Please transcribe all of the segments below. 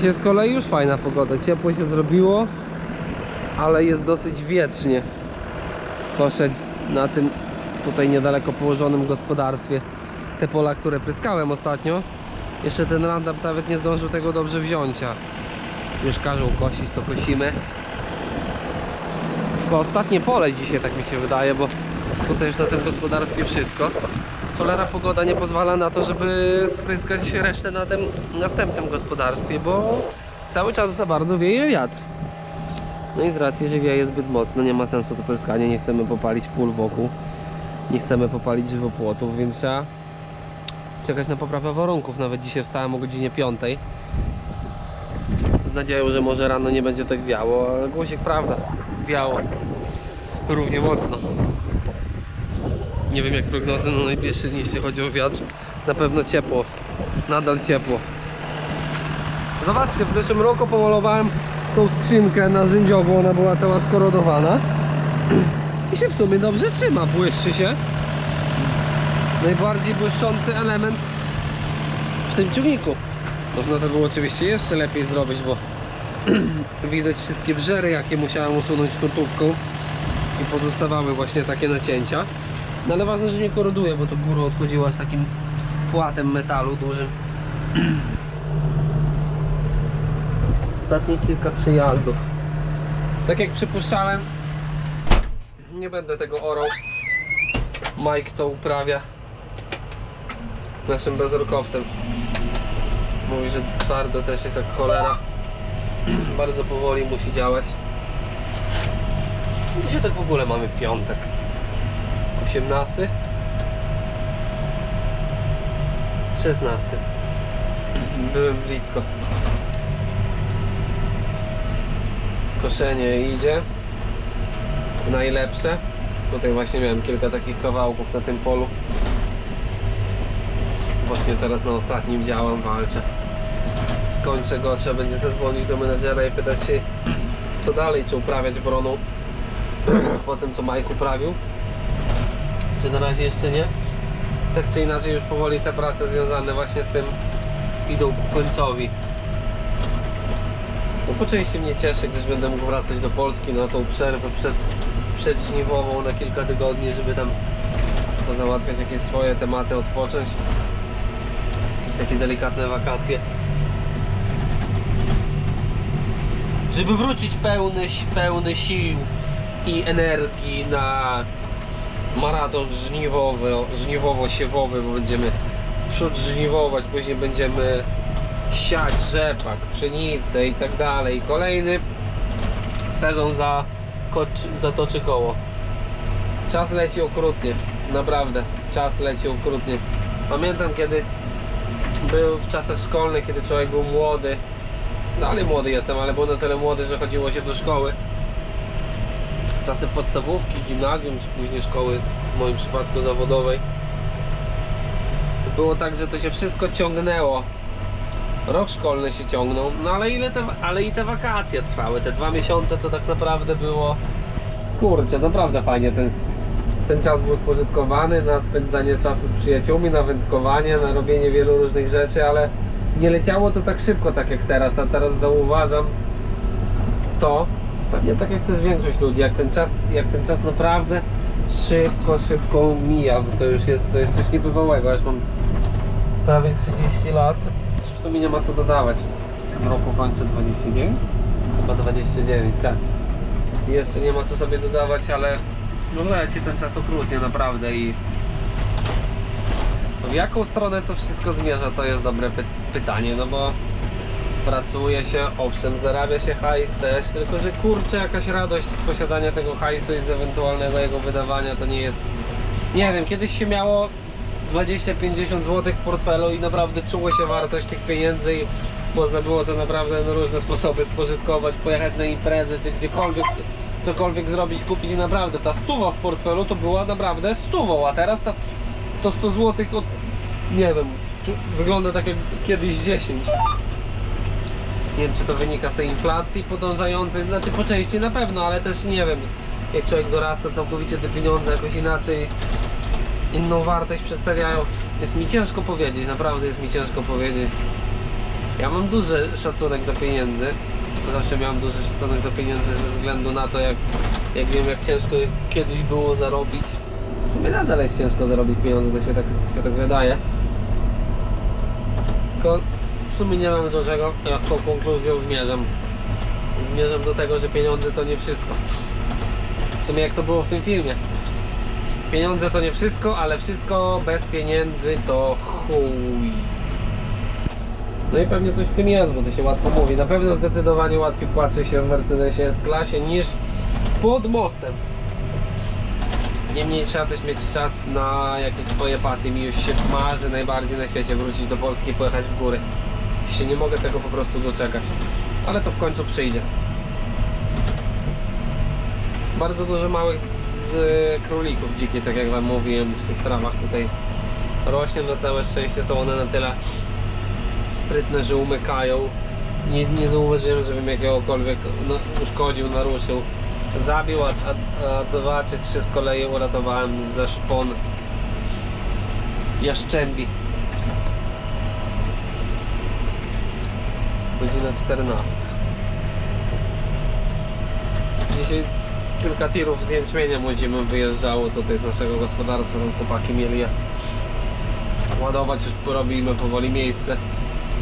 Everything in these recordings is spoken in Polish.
Dzisiaj z kolei już fajna pogoda, ciepło się zrobiło, ale jest dosyć wietrznie. Poszedł na tym tutaj niedaleko położonym gospodarstwie te pola, które pryskałem ostatnio. Jeszcze ten Roundup nawet nie zdążył tego dobrze wziąć, już każą kosić, to kosimy. Chyba ostatnie pole dzisiaj, tak mi się wydaje, bo tutaj już na tym gospodarstwie wszystko. Cholera pogoda nie pozwala na to, żeby spryskać resztę na tym następnym gospodarstwie, bo cały czas za bardzo wieje wiatr. No i z racji, że wieje zbyt mocno, nie ma sensu to pryskanie, nie chcemy popalić pól wokół, nie chcemy popalić żywopłotów, więc trzeba czekać na poprawę warunków. Nawet dzisiaj wstałem o godzinie 5 z nadzieją, że może rano nie będzie tak wiało, ale głosik prawda, wiało równie mocno. Nie wiem jak prognozy na najbliższe dni, jeśli chodzi o wiatr. Na pewno ciepło, nadal ciepło. Zobaczcie, w zeszłym roku pomalowałem tą skrzynkę narzędziową, ona była cała skorodowana i się w sumie dobrze trzyma, błyszczy się. Najbardziej błyszczący element w tym ciągniku. Można to było oczywiście jeszcze lepiej zrobić, bo widać wszystkie wrzery, jakie musiałem usunąć turtówką i pozostawały właśnie takie nacięcia. No ale ważne, że nie koroduje, bo to góra odchodziła z takim płatem metalu dużym. Ostatnie kilka przejazdów. Tak jak przypuszczałem, nie będę tego orał. Mike to uprawia naszym bezrokowcem. Mówi, że twardo też jest jak cholera. Bardzo powoli musi działać. Dzisiaj tak w ogóle mamy piątek. 18? 16. Byłem blisko. Koszenie idzie. Najlepsze. Tutaj właśnie miałem kilka takich kawałków na tym polu. Właśnie teraz na ostatnim działam, walczę. Skończę go, trzeba będzie zadzwonić do menedżera i pytać się co dalej, czy uprawiać broną po tym co Mike uprawił czy na razie jeszcze nie? Tak czy inaczej już powoli te prace związane właśnie z tym idą ku końcowi. Co po części mnie cieszy, gdyż będę mógł wracać do Polski na tą przerwę przed, przedżniwową na kilka tygodni, żeby tam pozałatwiać jakieś swoje tematy, odpocząć. Jakieś takie delikatne wakacje. Żeby wrócić pełny, pełny sił i energii na maraton żniwowy, żniwowo-siewowy, bo będziemy przód żniwować, później będziemy siać rzepak, pszenicę i tak dalej. Kolejny sezon za zatoczy koło. Czas leci okrutnie, naprawdę, czas leci okrutnie. Pamiętam kiedy był w czasach szkolnych, kiedy człowiek był młody, dalej młody jestem, ale był na tyle młody, że chodziło się do szkoły czasy podstawówki, gimnazjum, czy później szkoły, w moim przypadku zawodowej. To było tak, że to się wszystko ciągnęło. Rok szkolny się ciągnął, no ale ile te, ale i te wakacje trwały, te dwa miesiące to tak naprawdę było, kurczę, naprawdę fajnie ten, ten czas był spożytkowany na spędzanie czasu z przyjaciółmi, na wędkowanie, na robienie wielu różnych rzeczy, ale nie leciało to tak szybko, tak jak teraz, a teraz zauważam to, pewnie tak jak też większość ludzi, jak ten czas, jak ten czas naprawdę szybko, szybko mija, bo to już jest, to jest coś niebywałego. Już mam prawie 30 lat, w sumie nie ma co dodawać. W tym roku kończę 29? Chyba 29, tak. Więc jeszcze nie ma co sobie dodawać, ale no leci ten czas okrutnie naprawdę i w jaką stronę to wszystko zmierza, to jest dobre py pytanie, no bo pracuje się, owszem, zarabia się hajs też, tylko że kurczę, jakaś radość z posiadania tego hajsu i z ewentualnego jego wydawania to nie jest. Nie wiem, kiedyś się miało 20-50 zł w portfelu i naprawdę czuło się wartość tych pieniędzy i można było to naprawdę na różne sposoby spożytkować, pojechać na imprezę czy gdziekolwiek, co- cokolwiek zrobić, kupić i naprawdę ta stuwa w portfelu to była naprawdę stówą, a teraz to, to 100 zł od, nie wiem, wygląda tak jak kiedyś 10. Nie wiem, czy to wynika z tej inflacji podążającej, znaczy po części na pewno, ale też nie wiem, jak człowiek dorasta, całkowicie te pieniądze jakoś inaczej, inną wartość przedstawiają. Jest mi ciężko powiedzieć, naprawdę jest mi ciężko powiedzieć. Ja mam duży szacunek do pieniędzy. Zawsze miałem duży szacunek do pieniędzy ze względu na to, jak, jak wiem, jak ciężko kiedyś było zarobić. W sumie nadal jest ciężko zarobić pieniądze, to się tak, się tak wydaje. Tylko w sumie nie mam do czego. Ja z tą konkluzją zmierzam. Zmierzam do tego, że pieniądze to nie wszystko. W sumie jak to było w tym filmie. Pieniądze to nie wszystko, ale wszystko bez pieniędzy to chuj. No i pewnie coś w tym jest, bo to się łatwo mówi. Na pewno zdecydowanie łatwiej płacze się w Mercedesie S-klasie niż pod mostem. Niemniej trzeba też mieć czas na jakieś swoje pasje. Mi już się marzy najbardziej na świecie wrócić do Polski i pojechać w góry. Się nie mogę tego po prostu doczekać. Ale to w końcu przyjdzie. Bardzo dużo małych z królików dzikich, tak jak wam mówiłem, w tych trawach tutaj rośnie. Na całe szczęście są one na tyle sprytne, że umykają. Nie, nie zauważyłem, żebym jakiegokolwiek no, uszkodził, naruszył. Zabił, a, a, a dwa czy trzy z kolei uratowałem ze szpon jaszczębi. Godzina 14. Dzisiaj kilka tirów z jęczmieniem łodzimy wyjeżdżało tutaj z naszego gospodarstwa. Tam chłopaki mieli je ładować, już porobimy powoli miejsce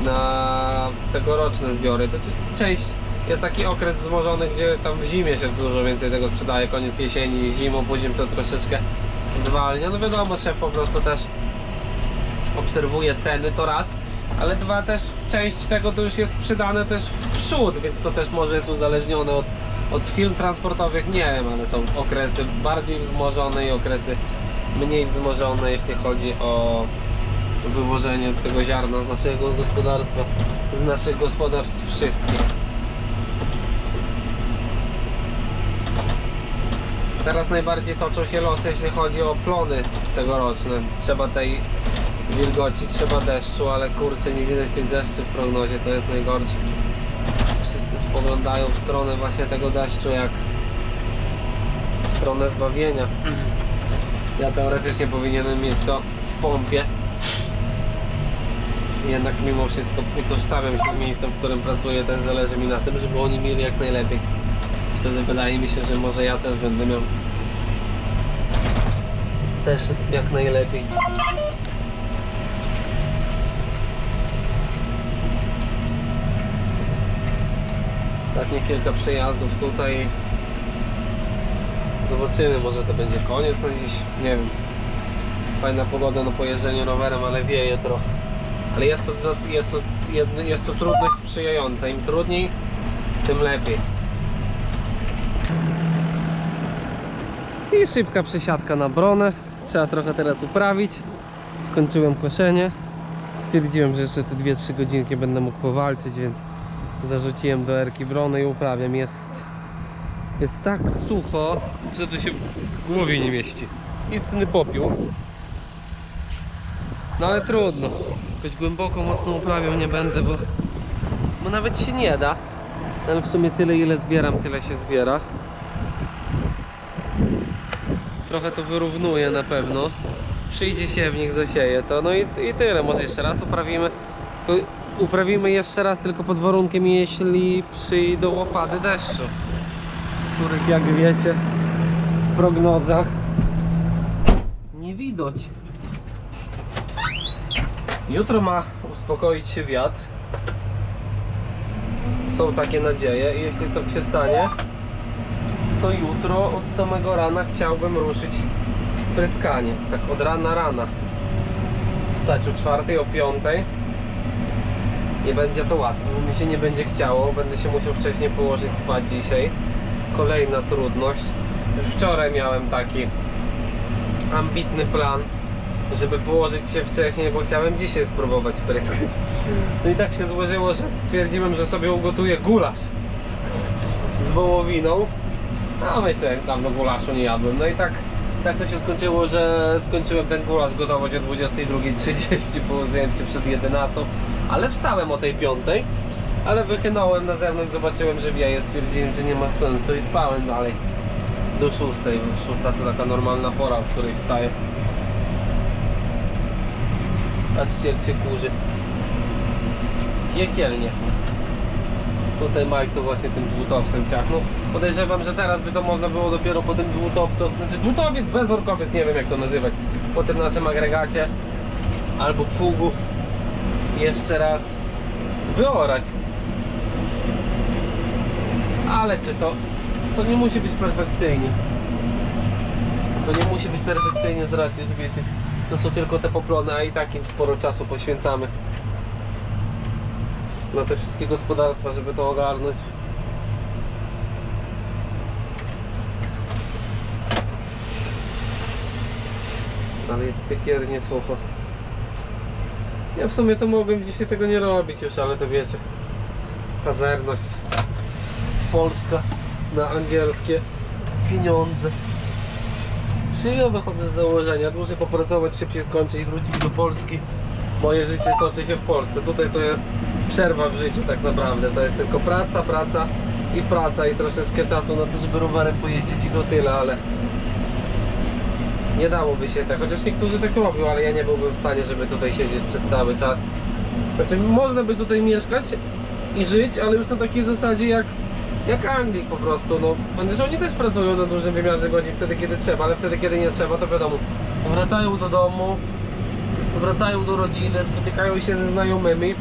na tegoroczne zbiory. To czy- część jest taki okres wzmożony, gdzie tam w zimie się dużo więcej tego sprzedaje, koniec jesieni, zimą, później to troszeczkę zwalnia. No wiadomo, szef po prostu też obserwuje ceny, to raz, ale dwa też część tego to już jest sprzedane też w przód, więc to też może jest uzależnione od, od firm transportowych, nie wiem, ale są okresy bardziej wzmożone i okresy mniej wzmożone, jeśli chodzi o wywożenie tego ziarna z naszego gospodarstwa, z naszych gospodarstw wszystkich. Teraz najbardziej toczą się losy, jeśli chodzi o plony tegoroczne. Trzeba tej wilgoci, trzeba deszczu, ale kurczę, nie widać tych deszczy w prognozie, to jest najgorsze. Wszyscy spoglądają w stronę właśnie tego deszczu, jak w stronę zbawienia. Ja teoretycznie powinienem mieć to w pompie. Jednak mimo wszystko utożsamiam się z miejscem, w którym pracuję, też zależy mi na tym, żeby oni mieli jak najlepiej. Wtedy wydaje mi się, że może ja też będę miał też jak najlepiej. Ostatnie kilka przejazdów tutaj. Zobaczymy, może to będzie koniec na dziś. Nie wiem. Fajna pogoda na pojeżdżeniu rowerem, ale wieje trochę. Ale jest to, jest to, jest to trudność sprzyjająca. Im trudniej, tym lepiej. I szybka przesiadka na bronę. Trzeba trochę teraz uprawić. Skończyłem koszenie. Stwierdziłem, że jeszcze te 2-3 godzinki będę mógł powalczyć, więc zarzuciłem do erki bronę i uprawiam. Jest, jest tak sucho, że to się w głowie nie mieści. Istny popiół. No ale trudno. Jakoś głęboko mocno uprawiał nie będę, bo, bo nawet się nie da. Ale w sumie tyle ile zbieram, tyle się zbiera. Trochę to wyrównuje na pewno. Przyjdzie się w nich zasieje to. No i, i tyle. Może jeszcze raz uprawimy. Uprawimy jeszcze raz tylko pod warunkiem, jeśli przyjdą opady deszczu. Których jak wiecie w prognozach nie widać. Jutro ma uspokoić się wiatr. Są takie nadzieje i jeśli tak się stanie, to jutro od samego rana chciałbym ruszyć spryskanie. Tak od rana rana. Wstać o czwartej, o piątej. Nie będzie to łatwe, mi się nie będzie chciało. Będę się musiał wcześniej położyć spać dzisiaj. Kolejna trudność. Wczoraj miałem taki ambitny plan, żeby położyć się wcześniej, bo chciałem dzisiaj spróbować pryskać. No i tak się złożyło, że stwierdziłem, że sobie ugotuję gulasz z wołowiną. No myślę, dawno gulaszu nie jadłem. No i tak, tak to się skończyło, że skończyłem ten gulasz gotować o 22.30, położyłem się przed 11, ale wstałem o tej 5. Ale wychynąłem na zewnątrz, zobaczyłem, że wieje, stwierdziłem, że nie ma sensu i spałem dalej do 6. 6 to taka normalna pora, w której wstaję. Patrzcie jak się kurzy. piekielnie. Tutaj Mike to właśnie tym dłutowcem ciachnął. Podejrzewam, że teraz by to można było dopiero po tym dłutowcu, znaczy dłutowiec, bezorkowiec, nie wiem jak to nazywać, po tym naszym agregacie albo pfugu jeszcze raz wyorać. Ale czy to, to nie musi być perfekcyjnie. To nie musi być perfekcyjnie z racji, że wiecie, to są tylko te poplony, a i tak im sporo czasu poświęcamy na te wszystkie gospodarstwa, żeby to ogarnąć. Ale jest piekielnie sucho. Ja w sumie to mogłem dzisiaj tego nie robić już, ale to wiecie. Pazerność polska na angielskie pieniądze. Czyli ja wychodzę z założenia, dłużej popracować, szybciej skończyć wrócić do Polski. Moje życie toczy się w Polsce. Tutaj to jest przerwa w życiu tak naprawdę. To jest tylko praca, praca i praca i troszeczkę czasu na to, żeby rowerem pojeździć i to tyle, ale nie dałoby się tak. Chociaż niektórzy tak robią, ale ja nie byłbym w stanie, żeby tutaj siedzieć przez cały czas. Znaczy można by tutaj mieszkać i żyć, ale już na takiej zasadzie jak jak Anglik po prostu, no że oni też pracują na dużym wymiarze godzin wtedy kiedy trzeba, ale wtedy kiedy nie trzeba to wiadomo, wracają do domu, wracają do rodziny, spotykają się ze znajomymi,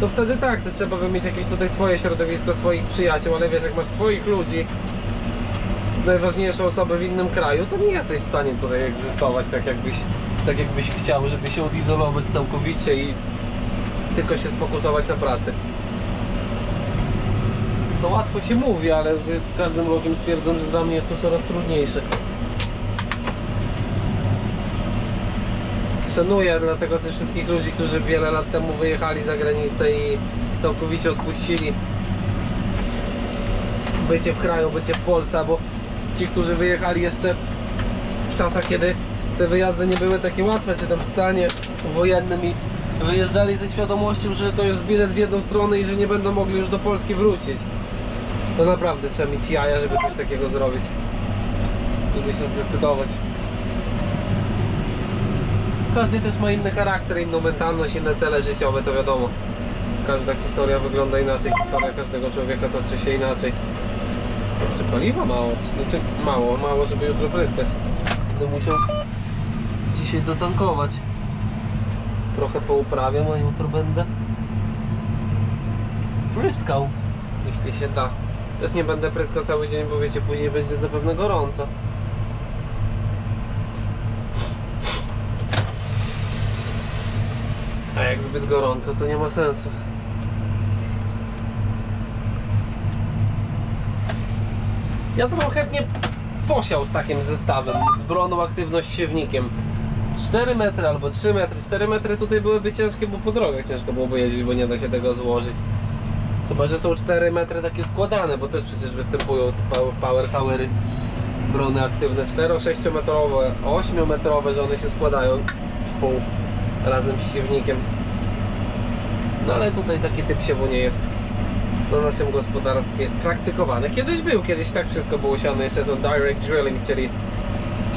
to wtedy tak, to trzeba by mieć jakieś tutaj swoje środowisko, swoich przyjaciół, ale wiesz, jak masz swoich ludzi, najważniejsze osoby w innym kraju, to nie jesteś w stanie tutaj egzystować tak jakbyś, tak jakbyś chciał, żeby się odizolować całkowicie i tylko się sfokusować na pracy. To łatwo się mówi, ale jest z każdym rokiem stwierdzam, że dla mnie jest to coraz trudniejsze. Szanuję dlatego tych wszystkich ludzi, którzy wiele lat temu wyjechali za granicę i całkowicie odpuścili bycie w kraju, bycie w Polsce, bo ci, którzy wyjechali jeszcze w czasach, kiedy te wyjazdy nie były takie łatwe, czy tam w stanie wojennym i wyjeżdżali ze świadomością, że to jest bilet w jedną stronę i że nie będą mogli już do Polski wrócić. To naprawdę trzeba mieć jaja, żeby coś takiego zrobić. Żeby się zdecydować. Każdy też ma inny charakter, inną mentalność, inne cele życiowe, to wiadomo. Każda historia wygląda inaczej, historia każdego człowieka toczy się inaczej. Paliwa mało, znaczy mało, mało, żeby jutro pryskać. Będę musiał dzisiaj dotankować. Trochę pouprawiam, a jutro będę pryskał, jeśli się da. Też nie będę pryskał cały dzień, bo wiecie, później będzie zapewne gorąco. A jak zbyt gorąco, to nie ma sensu. Ja to bym chętnie posiał z takim zestawem, z broną aktywność siewnikiem. 4 metry albo 3 metry. 4 metry tutaj byłyby ciężkie, bo po drogach ciężko byłoby jeździć, bo nie da się tego złożyć. Chyba, że są 4 metry takie składane, bo też przecież występują power- howery brony aktywne 4-6 metrowe, 8 metrowe, że one się składają w pół razem z siewnikiem. No ale tutaj taki typ siewu nie jest na naszym gospodarstwie praktykowany. Kiedyś był, kiedyś tak wszystko było siane, jeszcze to direct drilling, czyli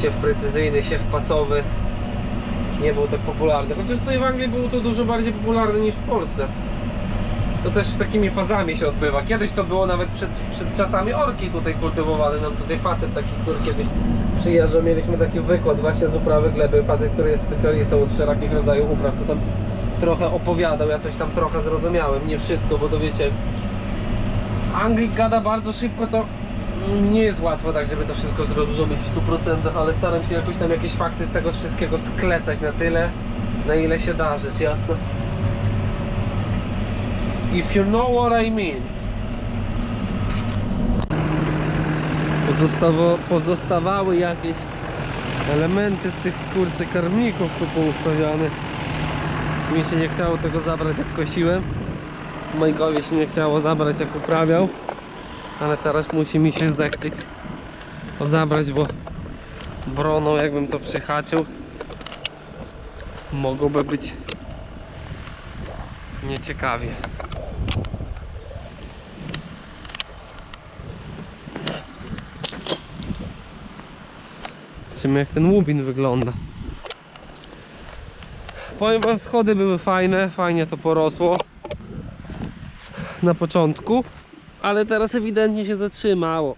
siew precyzyjny, siew pasowy. Nie był tak popularny, chociaż tutaj w Anglii był to dużo bardziej popularny niż w Polsce. To też takimi fazami się odbywa. Kiedyś to było nawet przed, przed czasami orki tutaj kultywowane. Nam tutaj facet taki, który kiedyś przyjeżdżał, mieliśmy taki wykład właśnie z uprawy gleby. Facet, który jest specjalistą od wszelakich rodzajów upraw, to tam trochę opowiadał, ja coś tam trochę zrozumiałem, nie wszystko, bo to wiecie, Anglik gada bardzo szybko, to nie jest łatwo tak, żeby to wszystko zrozumieć w 100%, ale staram się jakoś tam jakieś fakty z tego wszystkiego sklecać na tyle, na ile się da, rzecz jasna. If you know what I mean. Pozostawo, pozostawały jakieś elementy z tych kurczę karmników tu poustawiane. Mi się nie chciało tego zabrać jak kosiłem. Majkowi się nie chciało zabrać jak uprawiał. Ale teraz musi mi się zechcieć to zabrać, bo broną jakbym to przyhaczył mogłoby być nieciekawie. Zobaczymy jak ten łubin wygląda. Powiem wam, schody były fajne, fajnie to porosło. Na początku, ale teraz ewidentnie się zatrzymało.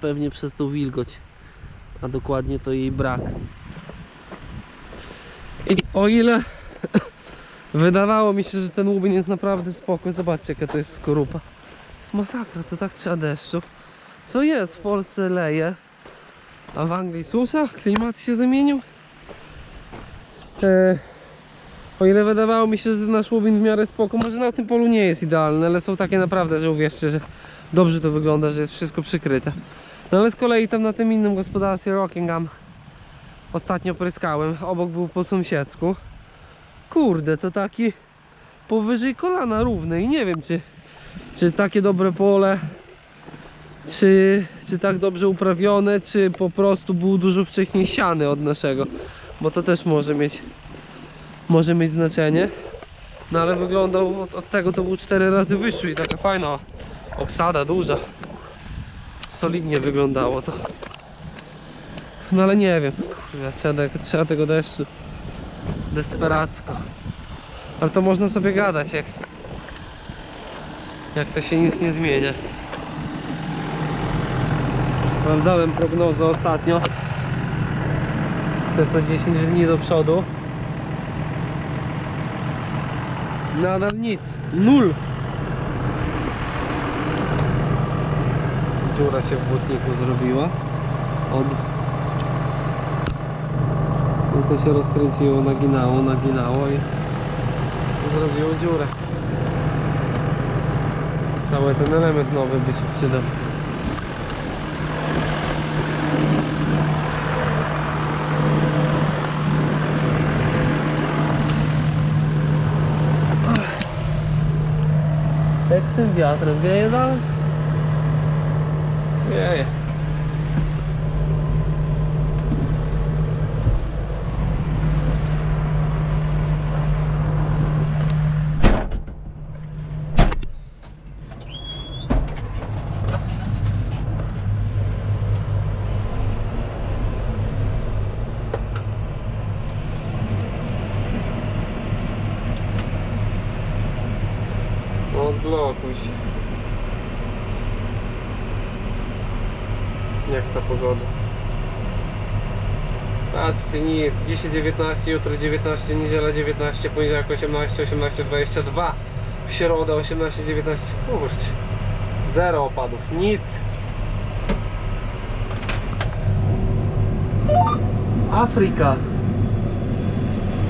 Pewnie przez tą wilgoć, a dokładnie to jej brak. I o ile wydawało mi się, że ten łubin jest naprawdę spoko, zobaczcie jaka to jest skorupa. jest masakra, to tak trzeba deszczu. Co jest? W Polsce leje, a w Anglii susza, klimat się zamienił. E, o ile wydawało mi się, że nasz łubin w miarę spoko, może na tym polu nie jest idealny, ale są takie naprawdę, że uwierzcie, że dobrze to wygląda, że jest wszystko przykryte. No ale z kolei tam na tym innym gospodarstwie Rockingham ostatnio pryskałem, obok był po sąsiedzku. Kurde, to taki powyżej kolana równy i nie wiem czy, czy takie dobre pole, czy, czy tak dobrze uprawione, czy po prostu był dużo wcześniej siany od naszego, bo to też może mieć może mieć znaczenie. No ale wyglądał od, od tego to był cztery razy wyższy i taka fajna obsada duża. Solidnie wyglądało to. No ale nie wiem, kurwa, trzeba, trzeba tego deszczu. Desperacko. Ale to można sobie gadać, jak, jak to się nic nie zmienia. Sprawdzałem prognozę ostatnio. To jest na 10 dni do przodu. Nadal nic. Nul. Dziura się w błotniku zrobiła. Od... I to się rozkręciło, naginało, naginało i zrobiło dziurę. Cały ten element nowy by się przydał. Jak z tym wiatrem wieje dalej? Odblokuj się. Jak ta pogoda? Patrzcie, nic. Dzisiaj 19, jutro 19, niedziela 19, poniedziałek 18, 18, 22. W środę 18, 19. Kurczę. Zero opadów. Nic. Afryka.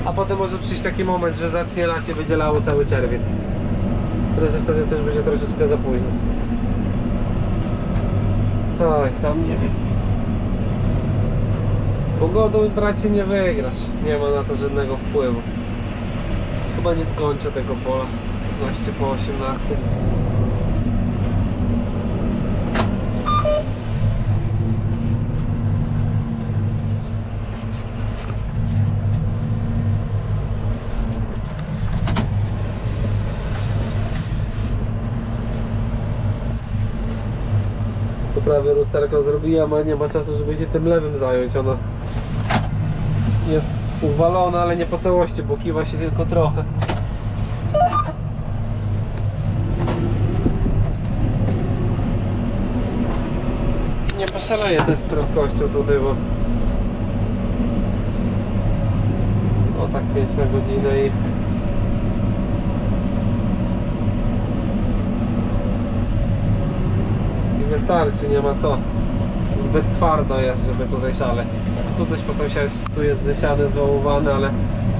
A potem może przyjść taki moment, że zacznie lacie, będzie lało cały czerwiec. Że wtedy też będzie troszeczkę za późno. Oj, sam nie wiem. Z pogodą bracie nie wygrasz. Nie ma na to żadnego wpływu. Chyba nie skończę tego pola. 15 po 18. Prawie lusterko zrobiłem, a nie ma czasu, żeby się tym lewym zająć. Ono jest uwalone, ale nie po całości, bo kiwa się tylko trochę. Nie poszaleję też z prędkością tutaj, bo o tak 5 na godzinę i i wystarczy, nie ma co. Zbyt twardo jest, żeby tutaj szaleć. Tu coś po sąsiedztwu jest zesiane, zwołowane, ale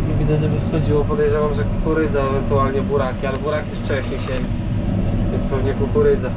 nie widać, żeby wschodziło. Podejrzewam, że kukurydza, ewentualnie buraki, ale buraki wcześniej się, więc pewnie kukurydza.